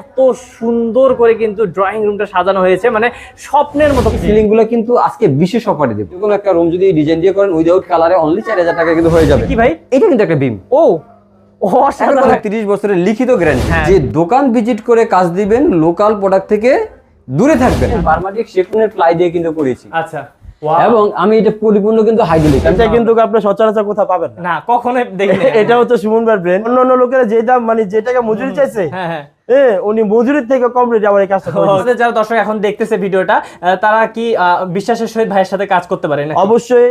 এত সুন্দর করে কিন্তু ড্রয়িং রুমটা সাজানো হয়েছে মানে স্বপ্নের মতো সিলিংগুলো কিন্তু আজকে বিশেষ অফারে দেবো। এরকম একটা রুম যদি ডিজাইন দিয়ে করেন উইদাউট কালারে অনলি চার হাজার টাকা কিন্তু হয়ে যাবে। কি ভাই? এটা কিন্তু একটা বিম ও তিরিশ বছরের লিখিত গ্যারান্টি হ্যাঁ। যে দোকান ভিজিট করে কাজ দিবেন লোকাল প্রোডাক্ট থেকে দূরে থাকবেন। বার্মাটিক সেকুনের প্লাই দিয়ে কিন্তু করেছি। আচ্ছা. এবং আমি এটা পরিপূর্ণ কিন্তু হাইড্রোলিক এটা কিন্তু আপনি সচরাচর কোথাও পাবেন না। কখনোই দেখিনি এটা হচ্ছে সুমন ভাই ব্রেন অন্য অন্য লোকেরা যে দাম মানে যেটাকে মজুরি চাইছে হ্যাঁ হ্যাঁ। উনি মজুরির থেকে কম রেটে আমার এই কাজটা করে। যারা দর্শক এখন দেখতেছে ভিডিওটা তারা কি আহ, বিশ্বাসের সহিত ভাইয়ের সাথে কাজ করতে পারে না অবশ্যই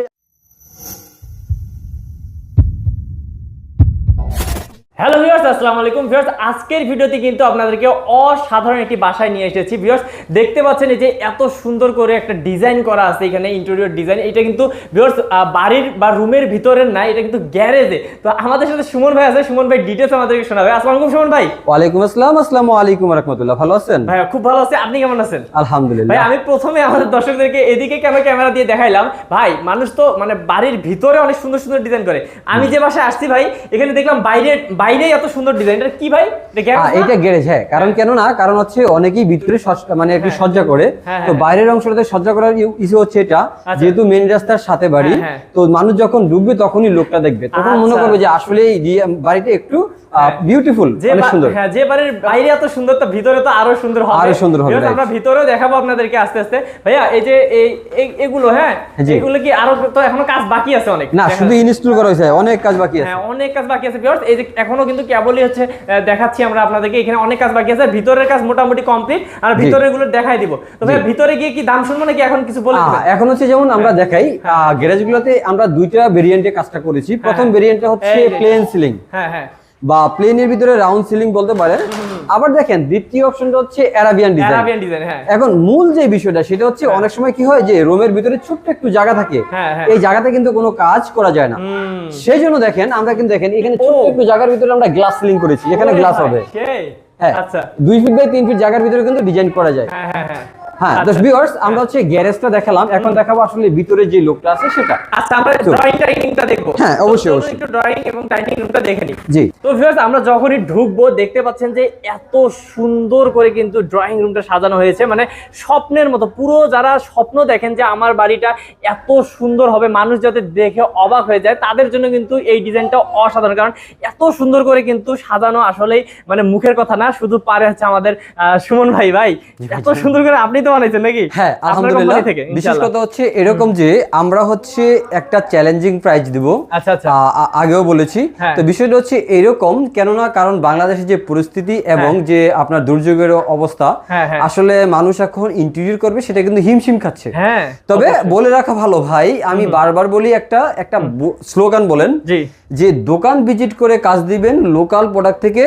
হ্যালো ভিউয়ার্স আসসালামু আলাইকুম ভিউয়ার্স আজকের ভিডিওতে কিন্তু আপনাদেরকে অসাধারণ একটি বাসায় নিয়ে এসেছি ভিউয়ার্স দেখতে পাচ্ছেন এই যে এত সুন্দর করে একটা ডিজাইন করা আছে এখানে ইন্টেরিয়র ডিজাইন এটা কিন্তু ভিউয়ার্স বাড়ির বা রুমের ভিতরের না এটা কিন্তু গ্যারেজে তো আমাদের সাথে সুমন ভাই আছে সুমন ভাই ডিটেলস আমাদেরকে শোনাবে। আসসালামু আলাইকুম সুমন ভাই। ওয়ালাইকুম আসসালাম আসসালামু আলাইকুম রহমতুল্লাহ। ভালো আছেন? ভাই খুব ভালো আছে। আপনি কেমন আছেন? আলহামদুলিল্লাহ। ভাই আমি প্রথমে আমাদের দর্শকদেরকে এদিকে কেন ক্যামেরা দিয়ে দেখাইলাম। ভাই মানুষ তো মানে বাড়ির ভিতরে অনেক সুন্দর সুন্দর ডিজাইন করে। আমি যে বাসায় আসছি ভাই এখানে দেখলাম বাইরে বাইরেই এত সুন্দর ডিজাইন এটা কি ভাই? এটা হ্যাঁ, গ্যারেজ হ্যাঁ। কারণ কেন না? কারণ হচ্ছে অনেকেই ভিতরে মানে একটু সজ্জা করে। হ্যাঁ, তো হ্যাঁ। বাইরের অংশটাতে সজ্জা করার ইস্যু হচ্ছে এটা যেহেতু মেন রাস্তার সাথে বাড়ি হ্যাঁ, হ্যাঁ। তো মানুষ যখন ঢুকবে তখনই লোকটা দেখবে। তখন মনে আচ্ছা। করবে যে আসলে বাড়িটা একটু বিউটিফুল অনেক সুন্দর। হ্যাঁ যে বাড়ির বাইরে এত সুন্দর তো ভিতরে তো আরও সুন্দর হবে। আরও সুন্দর হবে, আমরা ভিতরেও দেখাবো আপনাদেরকে আস্তে আস্তে। ভাইয়া এই যে এই এগুলো হ্যাঁ। এগুলো কি আরও তো এখনও কাজ বাকি আছে অনেক? না শুধু ইনস্টল করা হয়েছে অনেক কাজ বাকি আছে। হ্যাঁ অনেক কাজ বাকি আছে ভিউয়ার্স এই যে এখনও কিন্তু কেবলই হচ্ছে দেখাচ্ছি আমরা আপনাদেরকে। এখানে অনেক কাজ বাকি আছে ভিতরের কাজ মোটামুটি কমপ্লিট আর ভিতরেরগুলো দেখাই দিব। তো ভাই ভিতরে গিয়ে কি দাম শুনব নাকি এখন কিছু বলে এখন হচ্ছে যেমন আমরা দেখাই গ্যারেজ গুলোতে আমরা দুইটা ভেরিয়েন্টে কাজটা করেছি। প্রথম ভেরিয়েন্টটা হচ্ছে প্লেন সিলিং হ্যাঁ হ্যাঁ। বা প্লেনের ভিতরে রাউন্ড সিলিং বলতে পারেন আবার দেখেন দ্বিতীয় অপশনটা হচ্ছে অ্যারাবিয়ান ডিজাইন অ্যারাবিয়ান ডিজাইন হ্যাঁ। এখন মূল যে বিষয়টা সেটা হচ্ছে অনেক সময় কি হয় যে রুমের ভিতরে ছোট্ট একটু জায়গা থাকে হ্যাঁ, হ্যাঁ। এই জায়গাতে কিন্তু কোনো কাজ করা যায় না। সেই জন্য দেখেন আমরা কিন্তু দেখেন এখানে ছোট্ট একটু জায়গার ভিতরে আমরা গ্লাস সিলিং করেছি এখানে গ্লাস হবে। হ্যাঁ আচ্ছা। দুই ফিট বাই তিন ফিট জায়গার ভিতরে কিন্তু ডিজাইন করা যায়। হ্যাঁ আচ্ছা। ভিউয়ার্স আমরা হচ্ছে গ্যারেজটা দেখালাম। এখন দেখাবো আসলে ভিতরে যে লোকটা আছে সেটা। আচ্ছা আমরা ড্রয়িং ডাইনিংটা দেখব। হ্যাঁ, অবশ্যই, অবশ্যই। একটু ড্রয়িং এবং ডাইনিং রুমটা দেখে নিই। জি। তো ভিউয়ার্স আমরা যখনই ঢুকবো দেখতে পাচ্ছেন যে এত সুন্দর করে কিন্তু ড্রয়িং রুমটা সাজানো হয়েছে। মানে স্বপ্নের মতো পুরো যারা স্বপ্ন দেখেন যে আমার বাড়িটা এত সুন্দর হবে মানুষ যাতে দেখে অবাক হয়ে যায় তাদের জন্য কিন্তু এই ডিজাইনটা অসাধারণ। কারণ এত সুন্দর করে কিন্তু সাজানো আসলেই মানে মুখের কথা না শুধু পারে হচ্ছে আমাদের আহ, সুমন ভাই ভাই। এত সুন্দর করে আপনি তো বানাইছেন নাকি? হ্যাঁ আলহামদুলিল্লাহ। বিশেষ কথা হচ্ছে এরকম যে আমরা হচ্ছে একটা চ্যালেঞ্জিং প্রাইজ দিব। আচ্ছা আচ্ছা। আগেও বলেছি। হ্যাঁ। তো বিষয়টা হচ্ছে এরকম কেননা কারণ বাংলাদেশের যে পরিস্থিতি এবং যে আপনার দুর্যোগের অবস্থা হ্যাঁ, হ্যাঁ। আসলে মানুষ এখন ইন্টেরিয়র করবে সেটা কিন্তু হিমশিম খাচ্ছে। হ্যাঁ তবে বলে রাখা ভালো ভাই আমি বারবার বলি একটা একটা স্লোগান বলেন যে দোকান ভিজিট করে কাজ দিবেন লোকাল প্রোডাক্ট থেকে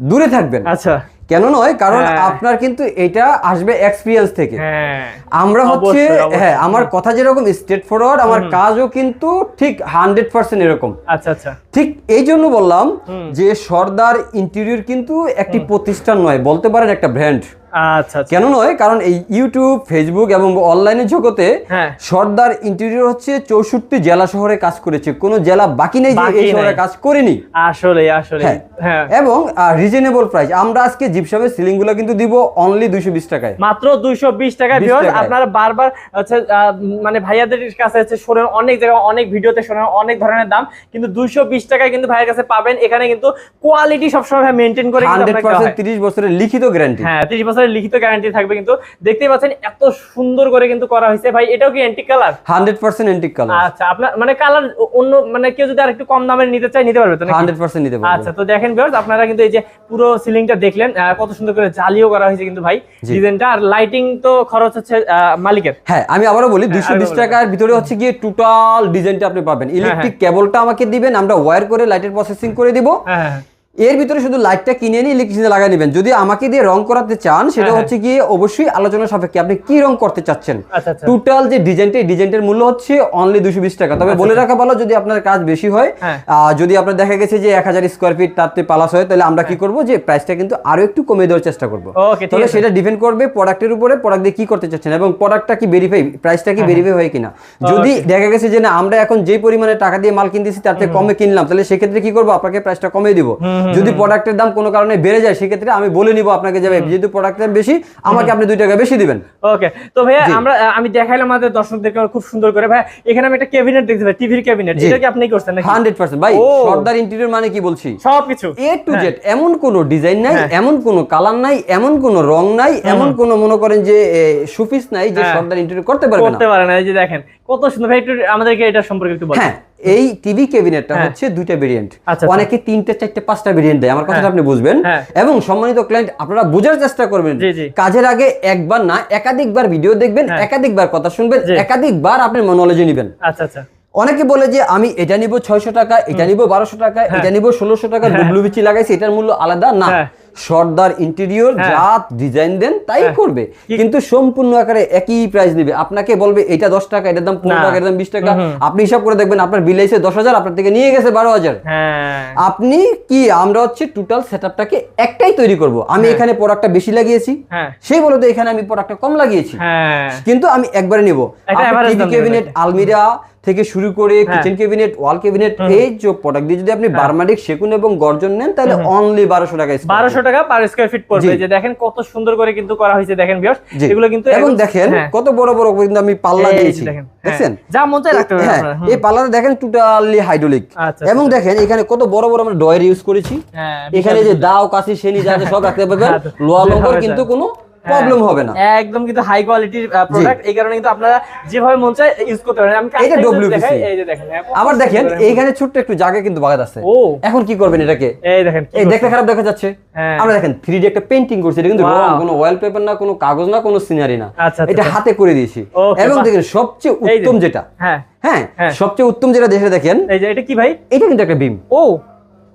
দূরে থাকবেন। আচ্ছা। কেন নয়? কারণ হ্যাঁ। আপনার কিন্তু এটা আসবে এক্সপিরিয়েন্স থেকে। হ্যাঁ। আমরা হচ্ছে। হ্যাঁ আমার কথা যেরকম স্ট্রেট ফরওয়ার্ড আমার কাজও কিন্তু ঠিক হান্ড্রেড পার্সেন্ট এরকম। আচ্ছা আচ্ছা। ঠিক এই জন্য বললাম যে সর্দার ইন্টেরিয়র কিন্তু একটি প্রতিষ্ঠান নয় বলতে পারেন একটা ব্র্যান্ড আচ্ছা আচ্ছা। কেন নয় কারণ এই ইউটিউব ফেসবুক এবং অনলাইনের জগতে হ্যাঁ। সর্দার ইন্টেরিয়র হচ্ছে চৌষট্টি জেলা শহরে কাজ করেছে। কোনো জেলা বাকি নেই যে এই শহরে কাজ করেনি। আসলে আসলে হ্যাঁ। হ্যাঁ। এবং রিজনেবল প্রাইস আমরা আজকে জিপসামের সিলিংগুলো কিন্তু দিব অনলি দুইশো বিশ টাকায়। মাত্র দুইশো বিশ টাকা 20 ভিউয়ার্স টাকায়। আপনারা বারবার হচ্ছে মানে ভাইয়াদের কাছে হচ্ছে শোনেন অনেক জায়গায় অনেক ভিডিওতে শোনেন অনেক ধরনের দাম। কিন্তু দুইশো বিশ টাকায় কিন্তু ভাইয়ের কাছে পাবেন। এখানে কিন্তু কোয়ালিটি সবসময় মেনটেন করে তিরিশ বছরের লিখিত গ্যারান্টি হ্যাঁ তিরিশ বছরের লিখিত গ্যারান্টি থাকবে কিন্তু দেখতেই পাচ্ছেন এত সুন্দর করে কিন্তু করা হয়েছে। ভাই এটাও কি antique colour hundred percent antique colour আচ্ছা আপনার মানে কালার অন্য মানে কেউ যদি আর একটু কম দামের নিতে চায় নিতে পারবে তো নাকি? হান্ড্রেড পার্সেন্ট নিতে পারবেন আচ্ছা তো দেখেন ভিউয়ার্স আপনারা কিন্তু এই যে পুরো সিলিংটা দেখলেন কত সুন্দর করে জালিও করা হয়েছে কিন্তু ভাই। ডিজাইনটা আর লাইটিং তো খরচ হচ্ছে মালিকের। হ্যাঁ আমি আবারও বলি দুইশো বিশ আবারও বলেন। টাকার ভিতরে হচ্ছে গিয়ে টোটাল ডিজাইনটা আপনি পাবেন। ইলেকট্রিক কেবলটা আমাকে দিবেন আমরা ওয়্যার করে লাইটের প্রসেসিং করে দিব। হ্যাঁ হ্যাঁ। এর ভিতরে শুধু লাইটটা কিনে নিয়ে ইলেকট্রিসিটি লাগাই নেবেন। যদি আমাকে দিয়ে রং করাতে চান সেটা হ্যাঁ, হচ্ছে গিয়ে অবশ্যই আলোচনা সাপেক্ষে আপনি কি রং করতে চাচ্ছেন? আচ্ছা আচ্ছা। টোটাল যে ডিজাইনটা ডিজাইনটার মূল্য হচ্ছে অনলি দুশো বিশ টাকা। তবে বলে রাখা ভালো যদি আপনার কাজ বেশি হয় হ্যাঁ। যদি আপনার দেখা গেছে যে এক হাজার স্কোয়ার ফিট তাতে পালাস হয় তাহলে আমরা কি করব যে প্রাইসটা কিন্তু আরও একটু কমে দেওয়ার চেষ্টা করব। তবে সেটা ডিপেন্ড করবে প্রোডাক্টের উপরে প্রোডাক্ট দিয়ে কি করতে চাচ্ছেন এবং প্রোডাক্টটা কি ভেরিফাই প্রাইসটা হ্যাঁ, কি ভেরিফাই হয় কিনা। যদি দেখা গেছে যে না আমরা এখন যে পরিমাণে টাকা দিয়ে মাল কিনতেছি তার থেকে কমে কিনলাম তাহলে সেক্ষেত্রে কি করব? আপনাকে প্রাইসটা কমে দিব। যদি প্রোডাক্টের দাম কোনো কারণে বেড়ে যায় সেক্ষেত্রে আমি বলে নিব আপনাকে যাবে যেহেতু প্রোডাক্টের দাম বেশি আমাকে আপনি দুই টাকা বেশি দিবেন। ওকে তো ভাইয়া আমরা আমি দেখাইলাম আমাদের দর্শকদেরকে খুব সুন্দর করে। ভাই এখানে আমি একটা ক্যাবিনেট দেখতে পাই টিভির ক্যাবিনেট। এটা কি আপনি করছেন নাকি? Hundred percent. ভাই সর্দার ইন্টেরিয়র মানে কি বলছি? সবকিছু। এ টু জেড এমন কোনো ডিজাইন নাই হ্যাঁ। এমন কোনো কালার নাই এমন কোনো রং নাই এমন কোনো মনে করেন যে সুফিস নাই যে হ্যাঁ। সর্দার ইন্টেরিয়র করতে পারবে না। করতে পারে না। এই যে দেখেন কত সুন্দর। ভাই একটু আমাদেরকে এটা সম্পর্কে একটু বলেন। হ্যাঁ। এই টিভি ক্যাবিনেটটা হ্যাঁ। হচ্ছে দুইটা ভেরিয়েন্ট আচ্ছা, অনেকে তিনটে চারটে পাঁচটা ভেরিয়েন্ট দেয়। আমার কথাটা হ্যাঁ। আপনি বুঝবেন। হ্যাঁ। এবং সম্মানিত ক্লায়েন্ট আপনারা বোঝার চেষ্টা করবেন। কাজের আগে একবার না একাধিকবার ভিডিও দেখবেন। একাধিকবার কথা শুনবেন একাধিকবার আপনি নলেজে নেবেন। আচ্ছা আচ্ছা। অনেকে বলে যে আমি এটা নিব ছয়শো টাকা এটা নিব বারোশো টাকা এটা নিব ষোলোশো টাকা ডব্লিউবিসি লাগাইছি এটার মূল্য আলাদা? না। সর্দার ইন্টেরিয়র হ্যাঁ। যা ডিজাইন দেন তাই করবে। কিন্তু সম্পূর্ণ আকারে একই প্রাইস দিবে আপনাকে বলবে এটা দশ টাকা এটার দাম পনেরো। টাকা এটার দাম বিশ টাকা। আপনি হিসাব করে দেখবেন আপনার বিল এসে দশ হাজার আপনার থেকে নিয়ে গেছে বারো হাজার। হ্যাঁ। আপনি কি আমরা হচ্ছে টোটাল সেটআপটাকে একটাই তৈরি করব। আমি এখানে প্রোডাক্টটা বেশি লাগিয়েছি। হ্যাঁ। সেই বলে তো এখানে আমি প্রোডাক্টটা কম লাগিয়েছি। হ্যাঁ। কিন্তু আমি একবারে নিব। ক্যাবিনেট আলমিরা থেকে শুরু করে হ্যাঁ। কিচেন ক্যাবিনেট ওয়াল ক্যাবিনেট এই যে প্রোডাক্ট দিয়ে যদি আপনি বার্মাডিক সেগুন এবং গর্জন নেন তাহলে অনলি বারোশো টাকা বারোশো টাকা পার স্কোয়ার ফিট পড়বে। যে দেখেন কত সুন্দর করে কিন্তু করা হয়েছে দেখেন বিয়ার জি। এগুলো কিন্তু এবং দেখেন হ্যাঁ। কত বড় বড় কিন্তু আমি পাল্লা দিয়েছি। দেখেন, হ্যাঁ। যা মন চায় রাখতে হ্যাঁ এই পাল্লাটা দেখেন টোটালি হাইড্রোলিক আচ্ছা, এবং দেখেন এখানে কত বড় বড় আমরা ডয়ের ইউজ করেছি। হ্যাঁ, এখানে যে দাও কাশি সেনি যা সব রাখতে পারবেন। হ্যাঁ, লোয়া লঙ্কর কিন্তু কোনো প্রবলেম হবে না। একদম কিন্তু হাই কোয়ালিটির প্রোডাক্ট এই কারণে কিন্তু আপনারা যেভাবে মন চায় ইউজ করতে পারেন। আমি এটা এই যে দেখেন হ্যাঁ, আবার দেখেন এইখানে ছোট্ট একটু জায়গা কিন্তু বাগাত আছে। ও। এখন কি করবেন এটাকে? এই দেখেন এই। দেখতে খারাপ দেখা যাচ্ছে। হ্যাঁ। আমরা দেখেন থ্রি একটা পেন্টিং করছি এটা কিন্তু. রং কোনো ওয়াল পেপার না কোনো কাগজ না কোনো সিনারি না। আচ্ছা, আচ্ছা, এটা আচ্ছা। হাতে করে দিয়েছি। এবং দেখেন সবচেয়ে উত্তম যেটা হ্যাঁ। হ্যাঁ হ্যাঁ। সবচেয়ে উত্তম যেটা দেখে দেখেন এই যে এটা কি ভাই? এটা কিন্তু একটা বিম ও।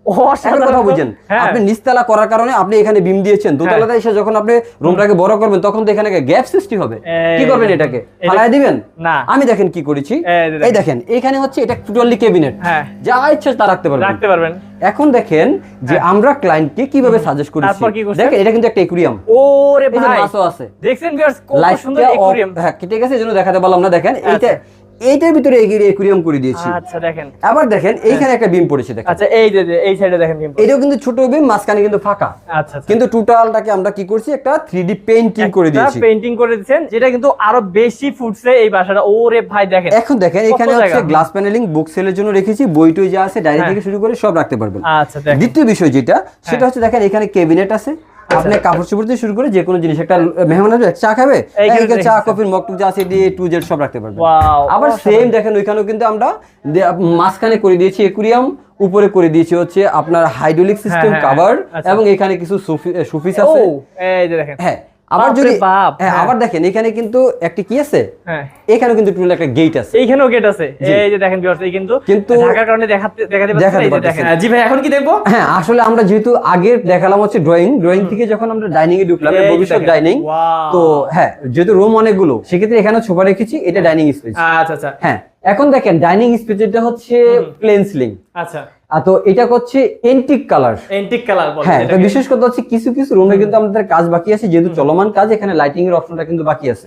কথা বুঝেন হ্যাঁ। আপনি নিচতলা করার কারণে আপনি এখানে বিম দিয়েছেন দোতলাতে এসে যখন আপনি রুমটাকে বড় করবেন তখন তো এখানে গ্যাপ সৃষ্টি হবে। কি করবেন এটাকে? এটা- দিবেন? না। আমি দেখেন কি করেছি। এই দেখেন। এখানে হচ্ছে এটা টোটালি ক্যাবিনেট। হ্যাঁ। যা ইচ্ছা তা রাখতে পারবেন। রাখতে পারবেন। এখন দেখেন যে আমরা ক্লায়েন্টকে কীভাবে সাজেস্ট করেছি? দেখেন এটা কিন্তু একটা একুরিয়াম ওরে ভাই। মাছও আছে। দেখছেন ভিউয়ার্স কত সুন্দর লাইটটা হ্যাঁ গেছে এজন্য দেখাতে পারলাম না। দেখেন এইটা এইটার ভিতরে একুরিয়াম করে দিয়েছি। আচ্ছা দেখেন। আবার দেখেন এইখানে একটা বিম পড়েছে দেখেন। আচ্ছা এই যে এই সাইডে দেখেন কিন্তু এটাও কিন্তু ছোট বিম মাঝখানে কিন্তু ফাঁকা। আচ্ছা আচ্ছা। কিন্তু টোটালটাকে আমরা কি করছি একটা থ্রি ডি পেন্টিং করে দিয়েছি। পেইন্টিং করে দিয়েছেন যেটা কিন্তু আরও বেশি ফুটছে এই বাসাটা। ওরে ভাই দেখেন। এখন দেখেন এখানে হচ্ছে গ্লাস প্যানেলিং বুক সেলের জন্য রেখেছি বই টই যা আছে ডায়েরি হ্যাঁ। থেকে শুরু করে সব রাখতে পারবেন। আচ্ছা দেখেন। দ্বিতীয় বিষয় যেটা সেটা হচ্ছে দেখেন এখানে ক্যাবিনেট আছে। আপনি কাপড় চোপড় দিয়ে শুরু করে যে কোনো জিনিস একটা মেহমান আসবে চা খাবে? চা। কফির মগ যা আছে দিয়ে টু জেড সব রাখতে পারবে ওয়াও আবার সেম দেখেন ওইখানেও কিন্তু আমরা মাঝখানে করে দিয়েছি একুরিয়াম উপরে করে দিয়েছি হচ্ছে আপনার হাইড্রোলিক সিস্টেম কভার কাভার আচ্ছা। এবং এখানে কিছু সুফিস আছে। এই যে দেখেন। হ্যাঁ আবার যদি হ্যাঁ হ্যাঁ। আবার দেখেন এখানে কিন্তু একটি কি আছে? হ্যাঁ। এখানেও কিন্তু টোটাল একটা গেট আছে। এইখানেও গেট আছে। এই যে দেখেন ভিউয়ার্স এই কিন্তু কিন্তু- ঢাকার কারণে দেখাতে দেখাতে যে দেখেন। জি ভাই এখন কি দেখব? হ্যাঁ আসলে আমরা যেহেতু আগে দেখালাম হচ্ছে ড্রয়িং ড্রয়িং থেকে যখন আমরা ডাইনিং এ ঢুকলাম ভবিষ্যৎ ডাইনিং তো হ্যাঁ যেহেতু রুম অনেকগুলো সেক্ষেত্রে এখানে ছোপা রেখেছি এটা ডাইনিং স্পেস আচ্ছা আচ্ছা। হ্যাঁ এখন দেখেন ডাইনিং স্পেসটা হচ্ছে প্লেন সিলিং আচ্ছা। তো এটা হচ্ছে এন্টিক কালার এন্টিক কালার হ্যাঁ তো বিশেষ কথা হচ্ছে কিছু কিছু রুমে কিন্তু আমাদের কাজ বাকি আছে যেহেতু চলমান কাজ এখানে লাইটিং এর অপশনটা কিন্তু বাকি আছে।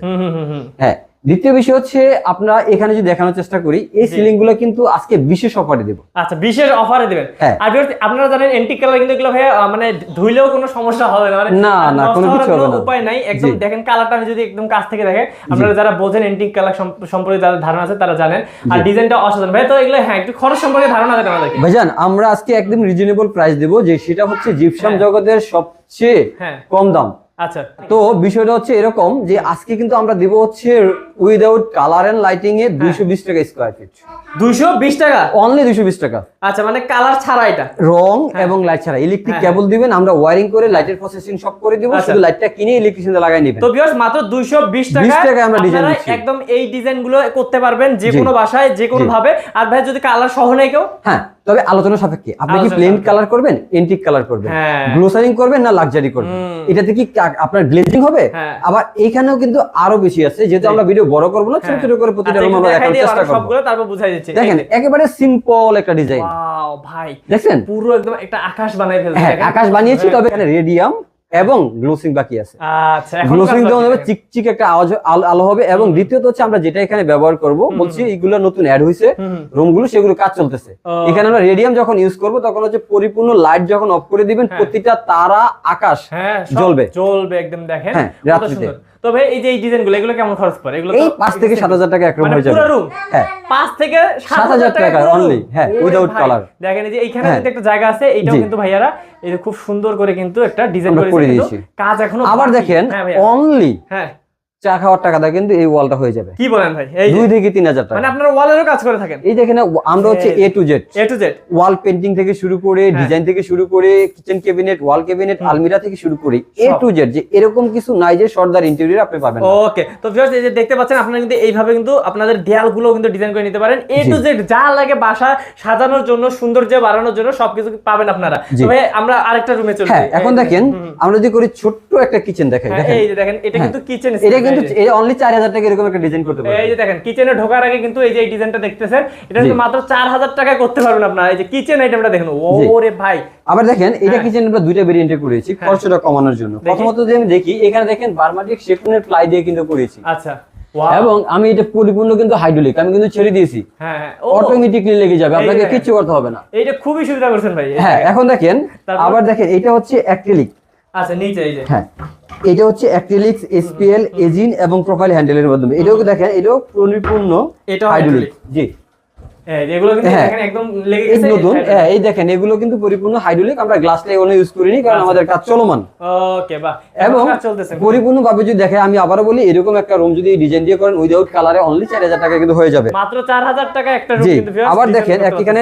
হ্যাঁ দ্বিতীয় বিষয় হচ্ছে আমরা এখানে যদি দেখানোর চেষ্টা করি এই সিলিংগুলো কিন্তু আজকে বিশেষ অফারে দেবো। আচ্ছা বিশেষ অফারে দিবেন? হ্যাঁ। আর আপনারা জানেন এন্টিক কালার কিন্তু এগুলো ভাই মানে ধুইলেও কোনো সমস্যা হবে না। মানে না, না, কোনো কিছু হবে না। উপায় নাই। একদম দেখেন কালারটা আমি যদি একদম কাছ থেকে দেখে আপনারা যারা বোঝেন এন্টিক কালার সম্পর্কে যারা ধারণা আছে তারা জানেন। আর ডিজাইনটা অসাধারণ। ভাই তো এগুলো হ্যাঁ একটু খরচ সম্পর্কে ধারণা দেন আমাদেরকে ভাইজান আমরা আজকে একদম রিজনেবল প্রাইস দেবো যে সেটা হচ্ছে জিপসাম হ্যাঁ। জগতের সবচেয়ে হ্যাঁ। কম দাম। আচ্ছা। তো বিষয়টা হচ্ছে এরকম যে আজকে কিন্তু আমরা দেবো হচ্ছে উইদাউট কালার এন্ড লাইটিং এ দুইশো বিশ টাকা স্কোয়ার ফিট দুইশো বিশ টাকা? অনলি দুইশো বিশ টাকা। আচ্ছা মানে কালার ছাড়া এটা? রং এবং লাইট ছাড়া। ইলেকট্রিক হ্যাঁ। কেবল দিবেন আমরা ওয়ারিং করে লাইটের প্রসেসিং সব করে দিব আচ্ছা। শুধু লাইটটা কিনে ইলেকট্রিশিয়ান লাগাই নেবেন। তো ভিউয়ার্স মাত্র 220 টাকা 20 টাকায় আমরা design দিচ্ছি। একদম এই ডিজাইনগুলো করতে পারবেন যে। কোনো বাসায় যে কোনো ভাবে। আর ভাই যদি কালার সহ নেই কেউ? হ্যাঁ তবে আলোচনা সাপেক্ষে। আপনি কি প্লেন কালার করবেন এন্টিক কালার করবেন? হ্যাঁ। গ্লোসারিং করবেন না লাক্সারি করবেন। এটাতে কি আপনার গ্লেজিং হবে হ্যাঁ। আবার এখানেও কিন্তু আরও বেশি আছে যেহেতু আমরা ভিডিও বড় করব না ছোট হ্যাঁ। ছোট করে প্রতিটা রুম আমরা দেখানোর চেষ্টা করব সবগুলো তারপর বুঝাই দিচ্ছি দেখেন একেবারে সিম্পল একটা ডিজাইন ওয়াও ভাই দেখেন পুরো একদম একটা আকাশ বানাই ফেলছে হ্যাঁ আকাশ বানিয়েছি। তবে এখানে রেডিয়াম এবং গ্লোসিং বাকি আছে আচ্ছা গ্লোসিং যেমন হবে চিকচিক একটা আওয়াজ আলো- হবে এবং দ্বিতীয়ত হচ্ছে আমরা যেটা এখানে ব্যবহার করব বলছি এগুলো নতুন অ্যাড হুম। রুমগুলো সেগুলো কাজ চলতেছে এখানে আমরা রেডিয়াম যখন ইউজ করব তখন হচ্ছে পরিপূর্ণ লাইট যখন অফ করে দিবেন হ্যাঁ। প্রতিটা তারা আকাশ হ্যাঁ জ্বলবে। জ্বলবে একদম দেখেন হ্যাঁ, কত রাত্রিতে। সুন্দর তো ভাই এই যে এই ডিজাইনগুলো এগুলো কেমন খরচ পড়ে? এগুলো এই তো পাঁচ থেকে সাত হাজার টাকা একরকম মানে হয়ে যাবে। পুরো রুম হ্যাঁ। 5 থেকে সাত 7,000 হাজার টাকা room। হ্যাঁ, উইদাউট কালার দেখেন এই যে এইখানে হ্যাঁ। কিন্তু একটা জায়গা আছে এইটাও কিন্তু ভাইয়ারা এই যে খুব সুন্দর করে কিন্তু একটা ডিজাইন করে দিয়েছে। কাজ এখনও আবার। দেখেন অনলি হ্যাঁ। চা খাওয়ার টাকাটা কিন্তু এই ওয়ালটা হয়ে যাবে। কি বলেন ভাই? এই দুই থেকে তিন হাজার মানে টাকা আপনার ওয়ালেরও কাজ করে থাকেন? এই দেখেন আমরা হচ্ছে A to Z A to Z wall painting থেকে শুরু করে হ্যাঁ। ডিজাইন থেকে শুরু করে কিচেন ক্যাবিনেট ওয়াল ক্যাবিনেট আলমিরা থেকে শুরু করে এ টু জেড যে এরকম কিছু নাই যে সর্দার ইন্টেরিয়র আপনি পাবেন ওকে তো ভিউয়ার্স এই যে দেখতে পাচ্ছেন আপনারা কিন্তু এইভাবে কিন্তু আপনাদের দেয়ালগুলো কিন্তু ডিজাইন করে নিতে পারেন। এ টু জেড যা লাগে বাসা সাজানোর জন্য সৌন্দর্য বাড়ানোর জন্য সবকিছু পাবেন আপনারা। জি। তো ভাই আমরা আরেকটা রুমে চলে হ্যাঁ এখন দেখেন। আমরা যদি করি ছোট্ট একটা কিচেন দেখাই হ্যাঁ, দেখেন। এই যে দেখেন এটা। কিন্তু কিচেন এটা কিন্তু অনলি চার হাজার টাকা এরকম একটা ডিজাইন করতে পারবেন। এই যে দেখেন কিচেনে ঢোকার আগে কিন্তু এই যে এই ডিজাইনটা দেখতেছেন এটা কিন্তু মাত্র চার হাজার টাকায় করতে পারবেন আপনারা। এই যে কিচেন আইটেমটা দেখেন ওরে ভাই। আবার দেখেন এটা হ্যাঁ। কিচেন আমরা দুইটা ভেরিয়েন্টে করেছি খরচটা কমানোর জন্য। দেখি। প্রথমত যে আমি দেখি এখানে দেখেন বারমাটিক প্লাই দিয়ে কিন্তু করেছি। আচ্ছা এবং আমি এটা পরিপূর্ণ কিন্তু হাইড্রোলিক আমি কিন্তু ছেড়ে দিয়েছি। হ্যাঁ হ্যাঁ। অটোমেটিকলি লেগে যাবে আপনাকে। কিচ্ছু করতে হবে না। এইটা খুবই সুবিধা করছেন ভাই হ্যাঁ এখন দেখেন আবার দেখেন এটা হচ্ছে অ্যাক্রিলিক আচ্ছা নিচে এই যে। হ্যাঁ এটা হচ্ছে অ্যাক্রিলিক্স এসপিএল এজিন এবং প্রোফাইল হ্যান্ডেলের মাধ্যমে। এটাও দেখেন এটাও পরিপূর্ণ হাইড্রোলিক জি। এই হ্যাঁ। দেখেন এই গেছে নতুন হ্যাঁ, এগুলো কিন্তু পরিপূর্ণ হাইড্রোলিক আমরা এগুলো ইউজ করিনি কারণ আচ্ছা। আমাদের কাজ চলমান। ওকে এবং এবং পরিপূর্ণ ভাবে যদি দেখে আমি আবারও বলি এরকম একটা রুম যদি ডিজাইন দিয়ে করেন উইদাউট কালারে অনলি চার হাজার টাকা কিন্তু হয়ে যাবে। মাত্র চার হাজার টাকা একটা রুম জি কিন্তু viewers আবার দেখেন এখানে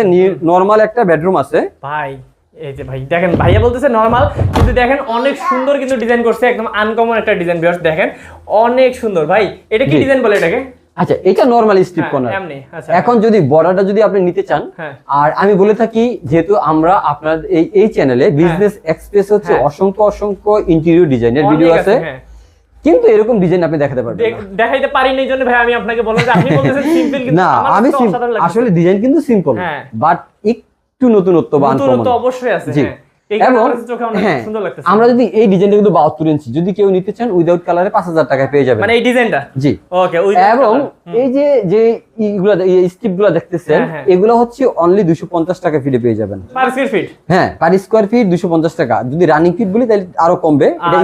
নর্মাল একটা বেডরুম আছে। ভাই এই যে ভাই দেখেন ভাইয়া বলতেছে নরমাল কিন্তু দেখেন অনেক সুন্দর কিন্তু ডিজাইন করছে একদম আনকমন একটা ডিজাইন ভিউয়ার্স দেখেন অনেক সুন্দর ভাই এটা কি ডিজাইন বলে এটাকে আচ্ছা এটা নর্মাল স্ট্রিপ কর্নার এমনি আচ্ছা এখন যদি বর্ডারটা যদি আপনি নিতে চান হ্যাঁ আর আমি বলে থাকি যেহেতু আমরা আপনার এই এই চ্যানেলে বিজনেস এক্সপ্রেস হচ্ছে হ্যাঁ। অসংখ্য অসংখ্য ইন্টেরিয়র ডিজাইনের ভিডিও আছে হ্যাঁ। কিন্তু এরকম ডিজাইন আপনি দেখাতে পারবেন দেখ- না। দেখাইতে পারিনি এই জন্য ভাই আমি আপনাকে বললাম যে আপনি বলতেছেন সিম্পল কিন্তু না আমি। আসলে ডিজাইন কিন্তু সিম্পল। বাট একটু নতুনত্ব বা আনকমন। অবশ্যই আছে জি। হ্যাঁ। এবং হ্যাঁ সুন্দর লাগতেছে। আমরা যদি এই ডিজাইনটা কিন্তু বাহাত্তর ইঞ্চি যদি কেউ নিতে চান উইদাউট কালারে পাঁচ হাজার টাকায় পেয়ে যাবেন। মানে এই ডিজাইনটা জি। ওকে এবং এই যে যে ইগুলা স্ট্রিপ দেখতেছেন হ্যাঁ, হ্যাঁ। এগুলো হচ্ছে অনলি দুশো পঞ্চাশ টাকা ফিটে পেয়ে যাবেন। পার স্কয়ার ফিট হ্যাঁ পার স্কোয়ার ফিট দুশো পঞ্চাশ টাকা। যদি রানিং ফিট বলি তাহলে আরও কমবে। এটা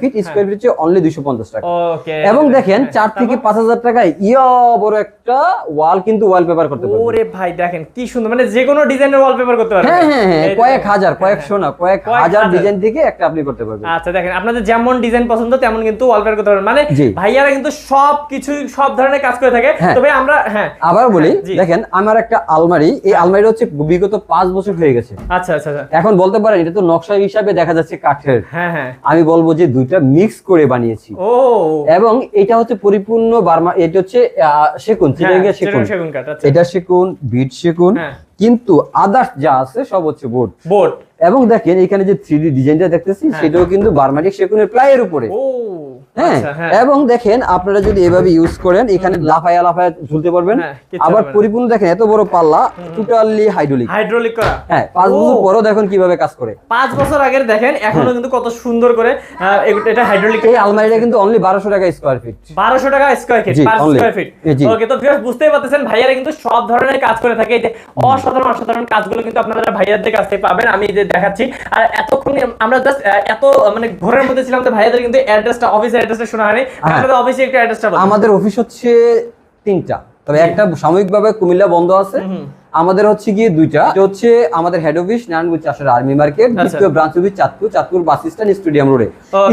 ফিট হ্যাঁ। ফিট হচ্ছে অনলি দুশো পঞ্চাশ টাকা। ওকে এবং দেখেন চার থেকে পাঁচ হাজার টাকায় ইয়া বড় একটা ওয়াল কিন্তু ওয়ালপেপার করতে পারবেন। ওরে ভাই দেখেন কি সুন্দর। মানে যে কোনো ডিজাইনের ওয়ালপেপার করতে পারবেন। হ্যাঁ হ্যাঁ হ্যাঁ কয়েক হাজার কয়েকশো না কয়েক কয়েক হাজার। ডিজাইন থেকে একটা আপনি করতে পারবেন। আচ্ছা দেখেন আপনাদের যেমন ডিজাইন পছন্দ তেমন কিন্তু ওয়ালপেপার করতে পারবেন। মানে। ভাইয়ারা কিন্তু সব কিছু সব ধরনের কাজ করে থাকে। হ্যাঁ। তবে আমরা হ্যাঁ আবার বলি হ্যাঁ, দেখেন আমার একটা আলমারি এই আলমারিটা হচ্ছে বিগত পাঁচ বছর হয়ে গেছে। আচ্ছা আচ্ছা আচ্ছা। এখন বলতে পারেন এটা তো নকশা হিসাবে দেখা যাচ্ছে কাঠের। হ্যাঁ হ্যাঁ। আমি বলব যে দুইটা মিক্স করে বানিয়েছি। ও। এবং এটা হচ্ছে পরিপূর্ণ বার্মা এটা হচ্ছে সেকুন হ্যাঁ, সেকুন। কাঠ আচ্ছা। এটা সেকুন বিট সেকুন হ্যাঁ। কিন্তু আদার্স যা আছে সব হচ্ছে বোর্ড। বোর্ড। এবং দেখেন এখানে যে থ্রি ডি ডিজাইনটা দেখতেছি হ্যাঁ। সেটাও কিন্তু বার্মাটিক সেকুনের প্লাইয়ের উপরে। ও। হ্যাঁ আচ্ছা হ্যাঁ। এবং দেখেন আপনারা যদি এভাবে ইউজ করেন এখানে লাফায়া লাফায়া ঝুলতে পারবেন। হ্যাঁ, আবার পরিপূর্ণ দেখেন এত বড় পাল্লা টোটালি হাইড্রোলিক হাইড্রোলিক করা। হ্যাঁ পাঁচ বছর পরও দেখুন কীভাবে কাজ করে। পাঁচ বছর আগের দেখেন এখনও কিন্তু কত সুন্দর করে এটা হাইড্রোলিক এই আলমারিটা কিন্তু অনলি বারোশো টাকা স্কোয়ার ফিট বারোশো টাকা square feet per. Square feet okay তো ভিউয়ার্স বুঝতেই পারতেছেন ভাইয়ারা কিন্তু সব ধরনের কাজ করে থাকে। এই যে অসাধারণ অসাধারণ কাজগুলো কিন্তু আপনারা ভাইয়াদের কাছ থেকে পাবেন আমি যে দেখাচ্ছি। আর এতক্ষণ আমরা জাস্ট এত মানে ঘরের মধ্যে ছিলাম তো ভাইয়াদের কিন্তু অ্যাড্রেসটা অফিসের অ্যাড্রেসটা শোনা হয়নি। হ্যাঁ। আপনাদের অফিসে একটু অ্যাড্রেসটা বলুন আমাদের অফিস হচ্ছে তিনটা। তবে একটা সাময়িকভাবে কুমিল্লা বন্ধ আছে। আমাদের হচ্ছে গিয়ে দুইটা। হচ্ছে আমাদের হেড অফিস নারায়ণগঞ্জ চাষের আর্মি মার্কেট আচ্ছা। দ্বিতীয় branch office Chandpur Chandpur bus stand stadium রোডে.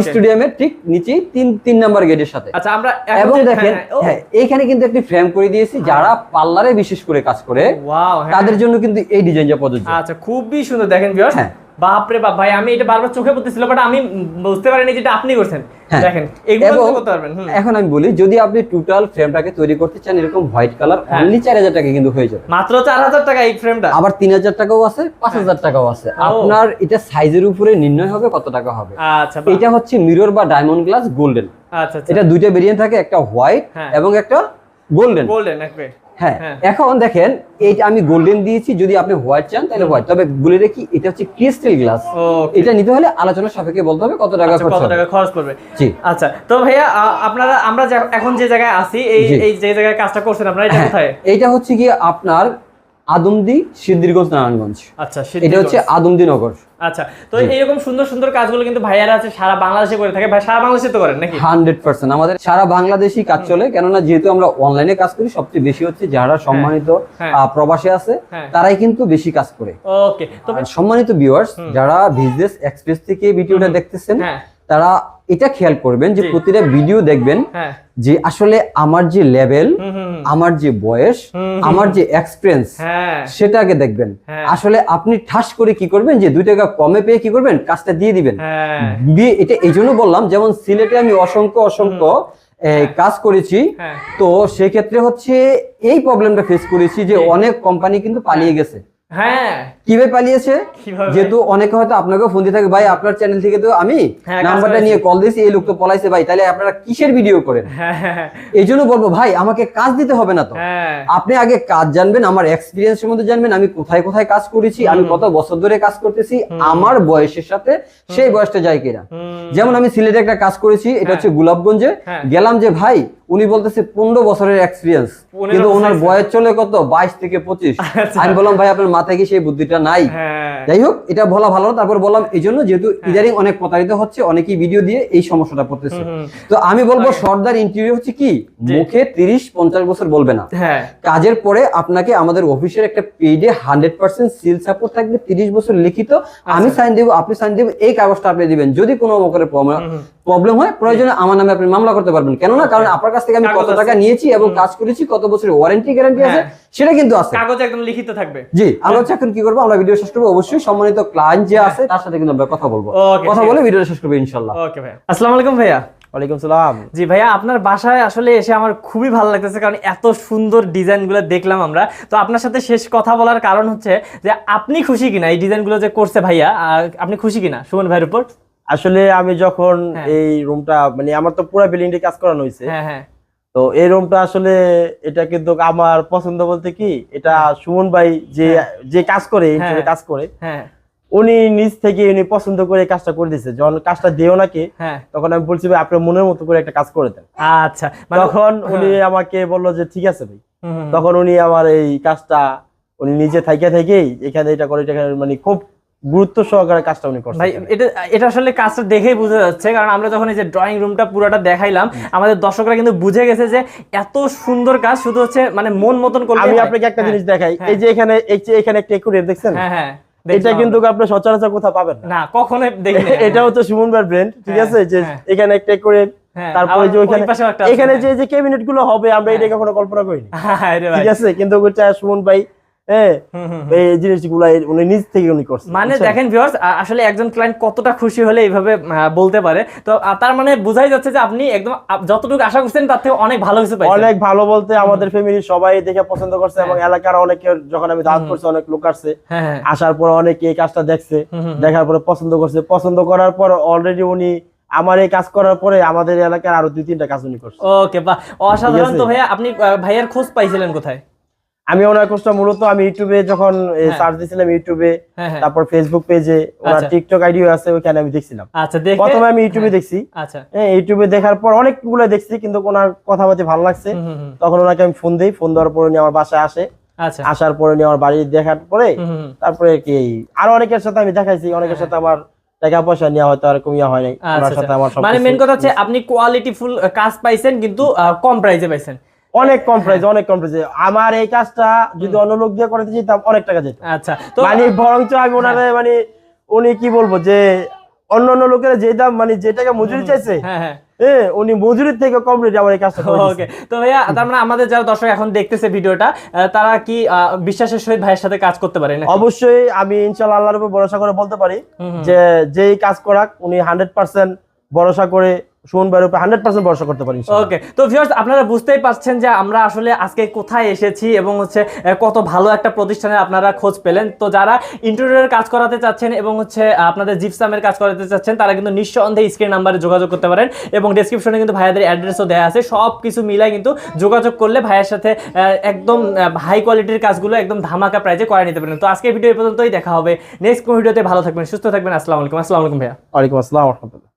স্টেডিয়ামের ঠিক নিচেই তিন তিন নাম্বার গেটের সাথে। আচ্ছা আমরা এবং দেখেন হ্যাঁ, হ্যাঁ এইখানে কিন্তু একটি ফ্রেম করে দিয়েছি যারা পার্লারে বিশেষ করে কাজ করে হ্যাঁ তাদের জন্য কিন্তু এই ডিজাইনটা প্রযোজ্য। আচ্ছা খুবই সুন্দর। দেখেন ভিউয়ার্স হ্যাঁ। বাপরে বাপ ভাই আমি এটা বারবার চোখে পড়তেছিল বাট আমি বুঝতে পারিনি যেটা আপনি করছেন। হ্যাঁ। দেখেন এগুলো করতে পারবেন এখন আমি বলি যদি আপনি টোটাল ফ্রেমটাকে তৈরি করতে চান এরকম হোয়াইট কালার হ্যাঁ। অনলি চার হাজার টাকা কিন্তু হয়ে যাবে। মাত্র চার হাজার টাকা এই ফ্রেমটা আবার তিন হাজার টাকাও আছে পাঁচ হাজার টাকাও আছে। হ্যাঁ। আপনার এটা সাইজের উপরে নির্ণয় হবে কত টাকা হবে। আচ্ছা এটা হচ্ছে মিরর বা ডায়মন্ড গ্লাস গোল্ডেন আচ্ছা এটা দুইটা ভেরিয়েন্ট থাকে একটা হোয়াইট হ্যাঁ। এবং একটা গোল্ডেন গোল্ডেন হ্যাঁ হ্যাঁ। এখন দেখেন এইটা আমি গোল্ডেন দিয়েছি যদি আপনি হোয়াইট চান তাহলে হোয়াইট তবে বলে রাখি এটা হচ্ছে ক্রিস্টাল গ্লাস এটা নিতে হলে আলোচনা সাপেক্ষে বলতে হবে কত টাকা আচ্ছা, খরচ কত টাকা খরচ পড়বে জি। আচ্ছা তো ভাইয়া আপনারা আমরা এখন যে জায়গায় আছি এই। এই যে জায়গায় কাজটা করছেন আপনারা এটা হ্যাঁ, কোথায়? এটা হচ্ছে কি আপনার আদমদি সিদ্ধিরগঞ্জ নারায়ণগঞ্জ। আচ্ছা এটা হচ্ছে আদমদি নগর আচ্ছা তো এইরকম সুন্দর সুন্দর কাজগুলো কিন্তু ভাইয়ারা আছে সারা বাংলাদেশে করে থাকে। ভাই সারা বাংলাদেশে তো করেন নাকি? Hundred percent. আমাদের সারা বাংলাদেশি কাজ চলে কেননা যেহেতু আমরা অনলাইনে কাজ করি সবচেয়ে বেশি হচ্ছে যারা সম্মানিত হ্যাঁ। প্রবাসে আছে হ্যাঁ। তারাই কিন্তু বেশি কাজ করে। ওকে তো সম্মানিত ভিউয়ার্স যারা বিজনেস এক্সপ্রেস থেকে ভিডিওটা দেখতেছেন হ্যাঁ। তারা এটা খেয়াল করবেন যে প্রতিটা ভিডিও দেখবেন হ্যাঁ। যে আসলে আমার যে লেভেল। আমার যে বয়স আমার যে এক্সপিরিয়েন্স সেটা আগে দেখবেন। হ্যাঁ। আসলে আপনি ঠাস করে কি করবেন যে দুই টাকা কমে পেয়ে কি করবেন? কাজটা দিয়ে দিবেন। হ্যাঁ। দিয়ে এটা এই জন্য বললাম যেমন সিলেটে আমি অসংখ্য অসংখ্য কাজ করেছি। তো সেক্ষেত্রে হচ্ছে এই প্রবলেমটা ফেস করেছি যে অনেক কোম্পানি কিন্তু পালিয়ে গেছে। হ্যাঁ। কীভাবে পালিয়েছে? যেহেতু অনেকে হয়তো আপনাকে ফোন দিয়ে থাকে ভাই আপনার চ্যানেল থেকে তো আমি হ্যাঁ, নাম্বারটা নিয়ে কল দিয়েছি এই লোক তো পলাইছে ভাই তাহলে আপনারা কিসের ভিডিও করেন? হ্যাঁ হ্যাঁ এই জন্য বলব ভাই আমাকে কাজ দিতে হবে না তো। হ্যাঁ। আপনি আগে কাজ জানবেন আমার এক্সপিরিয়েন্সের মধ্যে জানবেন আমি কোথায় কোথায় কাজ করেছি আমি কত বছর ধরে কাজ করতেছি আমার বয়সের সাথে সেই বয়সটা যায় কিনা? যেমন আমি সিলেটে একটা কাজ করেছি এটা হচ্ছে গোলাপগঞ্জে। হ্যাঁ। গেলাম যে ভাই উনি বলতেছে পনেরো বছরের এক্সপিরিয়েন্স কিন্তু ওনার বয়স চলে কত? বাইশ থেকে পঁচিশ। আচ্ছা। আমি বললাম ভাই আপনার মাথায় কি সেই বুদ্ধিটা নাই। হ্যাঁ। যাই হোক এটা বলা ভালো তারপর বললাম এই জন্য যেহেতু ইদারিং অনেক প্রতারিত হচ্ছে অনেকেই ভিডিও দিয়ে এই সমস্যাটা পড়তেছে। তো আমি বলব সর্দার ইন্টারভিউ হচ্ছে কি মুখে তিরিশ পঞ্চাশ বছর বলবে না। হ্যাঁ। কাজের পরে আপনাকে আমাদের অফিসের একটা পেজে হান্ড্রেড পার্সেন্ট সিল সাপোর্ট থাকবে তিরিশ বছর লিখিত। আমি সাইন দেবো আপনি সাইন দেবো এই কাগজটা আপনি দিবেন। যদি কোনো করে প্রবলেম হয় প্রয়োজনে আমার নামে আপনি মামলা করতে পারবেন। কেননা কারণ আপনার কাছ থেকে আমি কত টাকা নিয়েছি এবং কাজ করেছি কত বছরের ওয়ারেন্টি গ্যারান্টি আছে হ্যাঁ। সেটা কিন্তু আছে। কাগজ একদম লিখিত থাকবে। জি আমরা হচ্ছে এখন কি করব? আমরা ভিডিও শেষ করব। অবশ্যই সম্মানিত ক্লায়েন্ট যে আছে তার সাথে কিন্তু আমরা কথা বলব। কথা বলে ভিডিও শেষ করব ইনশাল্লাহ ওকে ভাইয়া। আসসালামু আলাইকুম ভাইয়া। ওয়ালাইকুম সালাম। জি ভাইয়া আপনার বাসায় আসলে এসে আমার খুবই ভালো লাগতেছে কারণ এত সুন্দর ডিজাইনগুলো দেখলাম আমরা। তো আপনার সাথে শেষ কথা বলার কারণ হচ্ছে যে আপনি খুশি কিনা? এই ডিজাইনগুলো যে করছে ভাইয়া আহ, আপনি খুশি কিনা? সুমন ভাইয়ের উপর? আসলে আমি যখন হ্যাঁ। এই রুমটা মানে আমার তো পুরো বিল্ডিংটা কাজ করানো হয়েছে হ্যাঁ হ্যাঁ। তো এই রুমটা আসলে এটা কিন্তু আমার পছন্দ বলতে কি এটা সুমন ভাই যে যে কাজ করে। কাজ করে উনি নিজ থেকে উনি পছন্দ করে কাজটা করে দিয়েছে। যখন কাজটা দিও নাকি তখন আমি বলছি ভাই আপনার মনের মতো করে একটা কাজ করে দেন। আচ্ছা মানে তখন উনি আমাকে বলল যে ঠিক আছে ভাই। তখন উনি আমার এই কাজটা উনি নিজে থাইকে থেকেই এখানে এটা করে এটা মানে খুব গুরুত্ব সহকারে কাজটা উনি করছেন ভাই এটা এটা আসলে কাজটা দেখেই বোঝা যাচ্ছে কারণ আমরা যখন এই যে ড্রয়িং রুমটা পুরোটা দেখাইলাম আমাদের দর্শকরা কিন্তু বুঝে গেছে যে এত সুন্দর কাজ শুধু হচ্ছে মানে মন মতন করলে আমি আপনাকে একটা হ্যাঁ, জিনিস দেখাই হ্যাঁ। এই যে এখানে এই যে এখানে একটা একুরেট দেখছেন? হ্যাঁ হ্যাঁ এটা কিন্তু আপনি সচরাচর কোথাও পাবেন না। না কখনো দেখিনি। এটা হচ্ছে সুমন ভাই ব্র্যান্ড ঠিক হ্যাঁ, আছে? যে। এখানে একটা একুরেট হ্যাঁ, তারপরে যে ওইখানে এখানে। যে যে ক্যাবিনেটগুলো হবে আমরা এটা কখনো কল্পনা করিনি। ঠিক আছে? কিন্তু সুমন ভাই হ্যাঁ হুম, হুম, এই জিনিসগুলো উনি নিজ থেকে উনি করছেন মানে দেখেন ভিউয়ার্স আসলে একজন ক্লায়েন্ট কতটা খুশি হলে এইভাবে বলতে পারে। তো তার মানে বোঝাই যাচ্ছে যে আপনি একদম যতটুকু আশা করছেন তার থেকে অনেক ভালো কিছু পাইছেন। অনেক ভালো বলতে আমাদের ফ্যামিলি সবাই দেখে পছন্দ করছে এবং এলাকার অনেকে যখন আমি দাওয়াত করছি অনেক লোক আসছে। হ্যাঁ হ্যাঁ। আসার পর অনেকে এই কাজটা দেখছে দেখার পরে পছন্দ করছে। পছন্দ করার পর অলরেডি উনি আমার এই কাজ করার পরে আমাদের এলাকার আরও দুই তিনটা কাজ উনি করছে। ওকে বাহ। অসাধারণ তো ভাইয়া আপনি ভাইয়ার খোঁজ পাইছিলেন কোথায়? আমি ওনার কোর্সটা মূলত আমি ইউটিউবে যখন হ্যাঁ। সার্চ দিয়েছিলাম ইউটিউবে হ্যাঁ হ্যাঁ। তারপর ফেসবুক পেজে ওনার আচ্ছা। টিকটক আইডিও আছে ওইখানে আমি দেখছিলাম। আচ্ছা দেখে প্রথমে আমি ইউটিউবে দেখছি। আচ্ছা। হ্যাঁ ইউটিউবে দেখার পর অনেকগুলো দেখছি কিন্তু ওনার কথাবার্তা ভালো লাগছে। তখন ওনাকে আমি ফোন দিই ফোন দেওয়ার পরে উনি আমার বাসায় আসে। আচ্ছা। আসার পরে উনি আমার বাড়ি দেখার পরে। তারপরে কি আরও অনেকের সাথে আমি দেখাইছি অনেকের সাথে আমার টাকা পয়সা নেওয়া হয়তো আর কমিয়া হয় নাই। ওনার আচ্ছা, সাথে আমার আচ্ছা। মানে মেন কথা হচ্ছে আপনি কোয়ালিটি ফুল কাজ পাইছেন কিন্তু কম প্রাইসে পাইছেন। অনেক কম প্রাইস অনেক কম প্রাইসে আমার এই কাজটা যদি অন্য লোক দিয়ে করাতে যেতাম অনেক টাকা যেত। আচ্ছা মানে বরঞ্চ আমি ওনারে মানে উনি কি বলব যে অন্য অন্য লোকেরা যে দাম মানে যে টাকা মজুরি চাইছে হ্যাঁ হ্যাঁ। হ্যাঁ উনি মজুরির থেকে আমার এই কাজটা করে ওকে তো ভাইয়া তার মানে আমাদের যারা দর্শক এখন দেখতেছে ভিডিওটা তারা কি বিশ্বাসের সহিত ভাইয়ের সাথে কাজ করতে পারে না অবশ্যই আমি ইনশাল্লাহ আল্লাহর উপর ভরসা করে বলতে পারি। যে যেই কাজ করাক উনি হান্ড্রেড পার্সেন্ট ভরসা করে সুমন ভাইয়ের উপর হান্ড্রেড পার্সেন্ট ভরসা করতে পারি ওকে তো ভিউয়ার্স আপনারা বুঝতেই পারছেন যে আমরা আসলে আজকে কোথায় এসেছি এবং হচ্ছে কত ভালো একটা প্রতিষ্ঠানে আপনারা খোঁজ পেলেন। তো যারা ইন্টেরিয়রের কাজ করাতে চাচ্ছেন এবং হচ্ছে আপনাদের জিপসামের কাজ করাতে চাচ্ছেন তারা কিন্তু নিঃসন্দেহে স্ক্রিন নাম্বারে যোগাযোগ করতে পারেন এবং ডেসক্রিপশনে কিন্তু ভাইয়াদের অ্যাড্রেসও দেওয়া আছে। সব কিছু মিলাই কিন্তু যোগাযোগ করলে ভাইয়ের সাথে একদম হাই কোয়ালিটির কাজগুলো একদম ধামাকা প্রাইজে করে নিতে পারেন। তো আজকে ভিডিও এই পর্যন্তই দেখা হবে নেক্সট কোন ভিডিওতে। ভালো থাকবেন সুস্থ থাকবেন আসসালামু আলাইকুম। আসসালামু আলাইকুম ভাইয়া। ওয়ালাইকুম আসসালাম রহমতুল্লাহ।